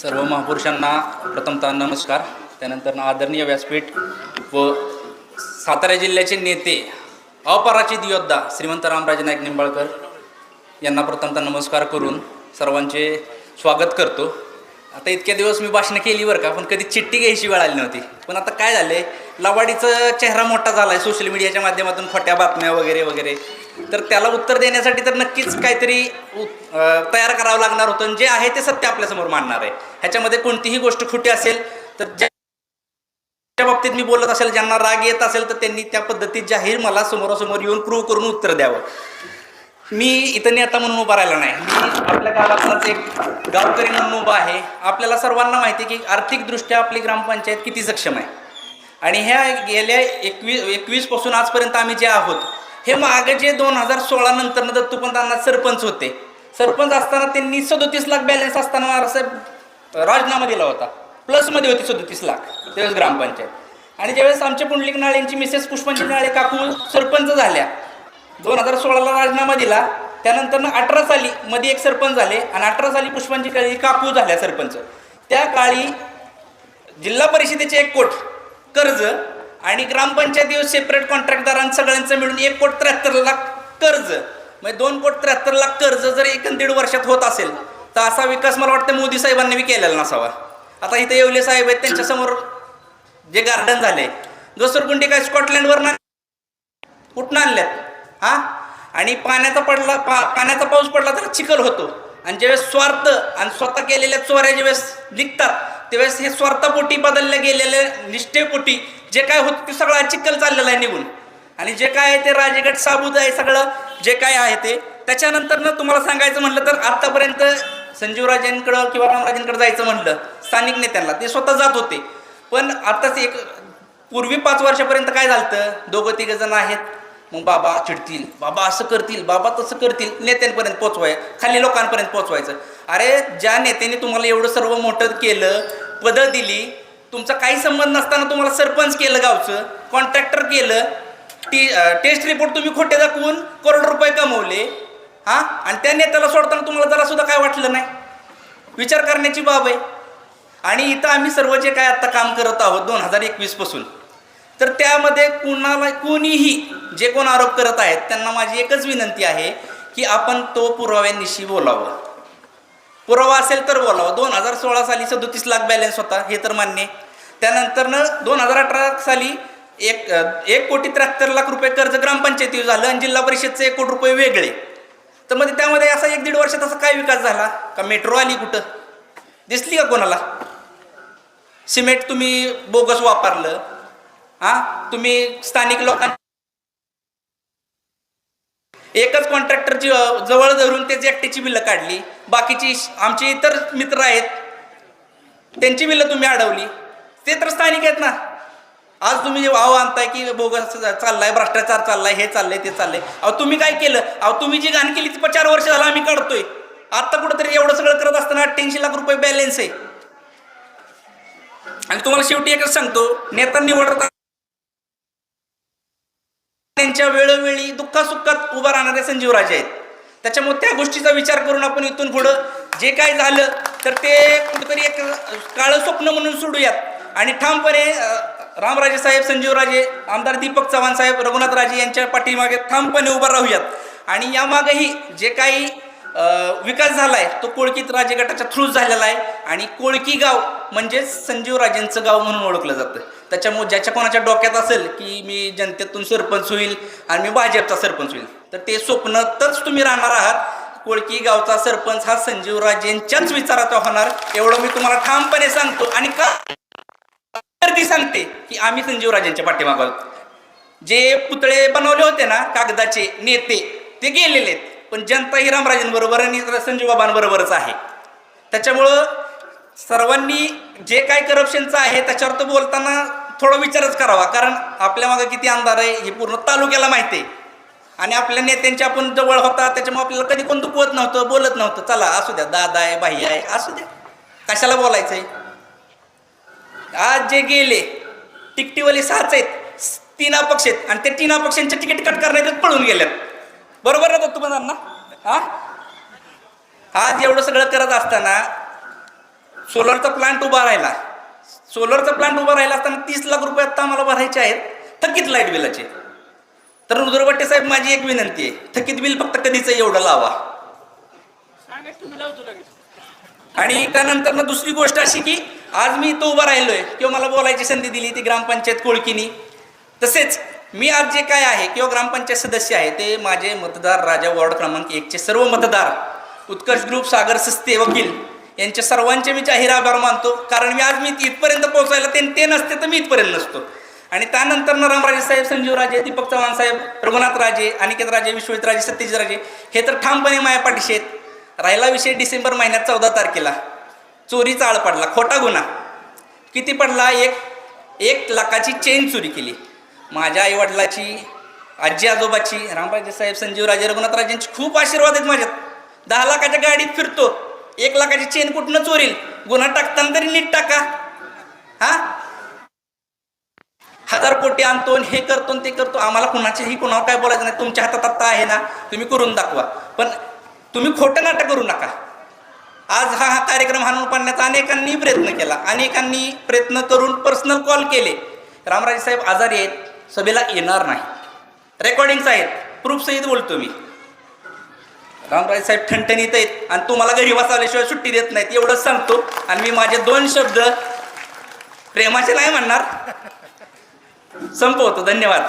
सर्व महापुरुषांना प्रथमतः नमस्कार. त्यानंतर आदरणीय व्यासपीठ व सातारा जिल्ह्याचे नेते अपराजित योद्धा श्रीमंत रामराजे नाईक निंबाळकर यांना प्रथमतः नमस्कार करून सर्वांचे स्वागत करतो. आता इतक्या दिवस मी भाषणं केली बरं का पण कधी चिठ्ठी घ्यायची वेळ आली नव्हती. पण आता काय झालं आहे लवाडीचा चेहरा मोठा झाला आहे सोशल मीडियाच्या माध्यमातून खोट्या बातम्या वगैरे वगैरे. तर त्याला उत्तर देण्यासाठी तर नक्कीच काहीतरी तयार करावं लागणार होतं आणि जे आहे ते सत्य आपल्यासमोर मांडणार आहे. ह्याच्यामध्ये कोणतीही गोष्ट खोटी असेल तर ज्या त्या बाबतीत मी बोलत असेल ज्यांना राग येत असेल तर त्यांनी त्या पद्धतीत जाहीर मला समोरासमोर येऊन प्रूव्ह करून उत्तर द्यावं. मी इथं नेता म्हणून उभा राहिला नाही. मी आपल्या गावातलाच एक गावकरी म्हणून उभा आहे. आपल्याला सर्वांना माहिती आहे की आर्थिकदृष्ट्या आपली ग्रामपंचायत किती सक्षम आहे. आणि ह्या गेल्या एकवीस एकवीसपासून आजपर्यंत आम्ही जे आहोत हे मागे जे दोन हजार सोळा नंतर दत्तूपंतांना सरपंच होते. सरपंच असताना त्यांनी सदोतीस लाख बॅलन्स असताना महाराजसाहेब राजीनामा दिला होता. प्लसमध्ये होती सदोतीस लाख त्यावेळेस ग्रामपंचायत. आणि ज्यावेळेस आमच्या पुंडलिक नाळेंची मिसेस पुष्पांजली नाळे काकू सरपंच झाल्या दोन हजार सोळाला राजीनामा दिला. त्यानंतर अठरा साली मध्ये एक सरपंच झाले आणि अठरा साली पुष्पांची काळी काकू झाल्या सरपंच. त्या काळी जिल्हा परिषदेचे एक कोट कर्ज आणि ग्रामपंचायती सेपरेट कॉन्ट्रॅक्टदारांचं सगळ्यांचं मिळून एक कोट त्र्याहत्तर लाख कर्ज. म्हणजे दोन कोट त्र्याहत्तर लाख कर्ज जर एक दीड वर्षात होत असेल तर असा विकास मला वाटतं मोदी साहेबांनी बी केलेला नसावा. आता इथे येवले साहेब आहेत त्यांच्यासमोर जे गार्डन झाले. घसरगुंडी काय स्कॉटलँडवर ना कुठनं आणल्यात? हा? आणि पाण्याचा पडला पा पाण्याचा पाऊस पडला तर चिखल होतो. आणि ज्यावेळेस स्वार्थ आणि स्वतः केलेल्या चोऱ्या ज्यावेळेस निघतात त्यावेळेस हे स्वार्थापोटी बदलल्या गेलेल्या निष्ठेपोटी जे काय होतं ते सगळं चिखल चाललेलं आहे निघून. आणि जे काय आहे ते राजगड साबूत आहे सगळं जे काय आहे ते. त्याच्यानंतर ना तुम्हाला सांगायचं म्हटलं तर आत्तापर्यंत संजीवराजेंकडं किंवा रामराजेंकडे जायचं म्हटलं स्थानिक नेत्यांना ते स्वतः जात होते. पण आताच एक पूर्वी पाच वर्षापर्यंत काय झालं दोघं तिघं जण आहेत. मग बाबा चिडतील बाबा असं करतील बाबा तसं करतील नेत्यांपर्यंत पोचवाय खाली लोकांपर्यंत पोचवायचं अरे ज्या नेत्याने तुम्हाला एवढं सर्व मोठं केलं पदं दिली तुमचा काही संबंध नसताना तुम्हाला सरपंच केलं गावचं कॉन्ट्रॅक्टर केलं टी टेस्ट रिपोर्ट तुम्ही खोटे दाखवून करोड रुपये कमवले हां? आणि त्या नेत्याला सोडताना तुम्हाला जरा सुद्धा काय वाटलं नाही? विचार करण्याची बाब आहे. आणि इथं आम्ही सर्व जे काय आत्ता काम करत आहोत दोन हजार एकवीसपासून तर त्यामध्ये कुणाला कोणीही जे कोण आरोप करत आहेत त्यांना माझी एकच विनंती आहे की आपण तो पुराव्यानिशी बोलावं. पुरावा असेल तर बोलावं. दोन हजार सोळा साली सदोतीस लाख बॅलन्स होता हे तर मान्य. आहे. त्यानंतरनं दोन हजार अठरा साली एक एक कोटी त्र्याहत्तर लाख रुपये कर्ज ग्रामपंचायतीवर झालं आणि जिल्हा परिषदचे एक कोटी रुपये वेगळे. तर मग त्यामध्ये असा एक दीड वर्षात असा काय विकास झाला? का मेट्रो आली कुठं? दिसली का कोणाला? सिमेंट तुम्ही बोगस वापरलं. हा? तुम्ही स्थानिक लोकांना एकच कॉन्ट्रॅक्टरची जवळ धरून त्याची एकट्याची बिलं काढली. बाकीची आमचे इतर मित्र आहेत. त्यांची बिलं तुम्ही अडवली. ते तर स्थानिक आहेत ना. आज तुम्ही जे वाव आणताय की बोगस चाललाय भ्रष्टाचार चाललाय हे चाललंय ते चाललंय. अहो तुम्ही काय केलं? अहो तुम्ही जी घाण केली ती चार वर्ष झालं आम्ही काढतोय. आता कुठंतरी एवढं सगळं करत असताना अठ्ठ्याऐंशी लाख रुपये बॅलेन्स आहे. आणि तुम्हाला शेवटी एकच सांगतो नेता निवडता त्यांच्या वेळोवेळी दुःखासुखात उभं राहणारे संजीवराजे आहेत. त्याच्यामुळे त्या गोष्टीचा विचार करून आपण इथून पुढं जे काय झालं तर ते कुठेतरी एक काळं स्वप्न म्हणून सोडूयात. आणि ठामपणे रामराजे साहेब संजीवराजे आमदार दीपक चव्हाण साहेब रघुनाथ राजे यांच्या पाठीमागे ठामपणे उभं राहूयात. आणि यामागेही जे काही विकास झाला आहे तो कोळकीत राजे गटाच्या थ्रू झालेला आहे. आणि कोळकी गाव म्हणजेच संजीवराजेंचं गाव म्हणून ओळखलं जातं. त्याच्यामुळे ज्याच्या कोणाच्या डोक्यात असेल की मी जनतेतून सरपंच होईल आणि मी भाजपचा सरपंच होईल तर ते स्वप्नातच तुम्ही राहणार आहात. कोळकी गावचा सरपंच हा संजीवराजेंच्याच विचाराचा होणार. एवढं मी तुम्हाला ठामपणे सांगतो आणि का ती सांगते की आम्ही संजीवराजेंच्या पाठीमागं आहोत. जे पुतळे बनवले होते ना कागदाचे नेते ते गेलेले आहेत. पण जनता ही रामराजेंबरोबर आणि संजीवबाबांबरोबरच आहे. त्याच्यामुळं सर्वांनी जे काय करप्शनचं आहे त्याच्यावर तर बोलताना थोडा विचारच करावा. कारण आपल्या मागं किती आमदार आहे हे पूर्ण तालुक्याला माहिती आहे. आणि आपल्या नेत्यांच्या आपण जवळ होता त्याच्यामुळे आपल्याला कधी कोण दुखवत नव्हतं बोलत नव्हतं. चला असू द्या दादा आहे भाई आहे असू द्या. कशाला बोलायचं आहे? आज जे गेले तिकटीवाले सहाच आहेत तीन अपक्ष आहेत. आणि ते तीन अपक्षांचे तिकीट कट करण्यातच पळून गेल्यात बरोबर ना दत्तूपंतांना हा? आज एवढं सगळं करत असताना सोलरचा प्लांट उभा राहिला. सोलरचा प्लांट उभा राहिला असताना तीस लाख रुपये आत्ता आम्हाला भरायचे आहेत. थकीत लाइट बिलाचे. तर रुद्रभट्टे साहेब माझी एक विनंती आहे. थकीत बिल फक्त कधीच एवढं लावा. आणि त्यानंतर ना दुसरी गोष्ट अशी की आज मी तो उभा राहिलोय. किंवा मला बोलायची संधी दिली ती ग्रामपंचायत कोळकीनी. तसेच मी आज जे काय आहे किंवा ग्रामपंचायत सदस्य आहे ते माझे मतदार राजा वॉर्ड क्रमांक एकचे सर्व मतदार उत्कर्ष ग्रुप सागर सस्ते वकील यांच्या सर्वांचे मी जाहीर आभार मानतो. कारण मी आज मी इथपर्यंत पोहोचायला ते ते नसते तर मी इथपर्यंत नसतो. आणि त्यानंतर न रामराजे साहेब संजीव राजे दीपक चव्हाण साहेब रघुनाथ राजे अनिकेत राजे विश्वजित राजे सत्यजित राजे हे तर ठामपणे माया पाठीशी आहेत. राहिला विषय डिसेंबर महिन्यात चौदा तारखेला. चोरीचा आळ पडला खोटा गुन्हा. किती पडला? एक एक लाखाची चेन चोरी केली. माझ्या आईवडिलाची आजी आजोबाची रामराजे साहेब संजीव राजे रघुनाथ राजेंची खूप आशीर्वाद आहेत माझ्यात. दहा लाखाच्या गाडीत फिरतो. एक लाखाची चेन कुठनं चोरील? गुन्हा टाकताना तरी नीट टाका. हा? हजार कोटी आणतो आणि हे करतो आणि ते करतो. आम्हाला कुणाच्याही कुणावर काय बोलायचं नाही. तुमच्या हातात आत्ता आहे ना तुम्ही करून दाखवा. पण तुम्ही खोटं नाटक करू नका. आज हा हा कार्यक्रम हाणून पाडण्याचा अनेकांनी प्रयत्न केला. अनेकांनी प्रयत्न करून पर्सनल कॉल केले. रामराजे साहेब आजारी आहेत. सभेला येणार नाही. रेकॉर्डिंग्स आहेत. प्रूफ सहित बोलतो मी. रामराजे साहेब ठणठणीत आहेत आणि तुम्हाला घरी बसवल्याशिवाय सुट्टी देत नाहीत एवढंच सांगतो. आणि मी माझे दोन शब्द प्रेमाचे नाही म्हणणार. संपवतो धन्यवाद.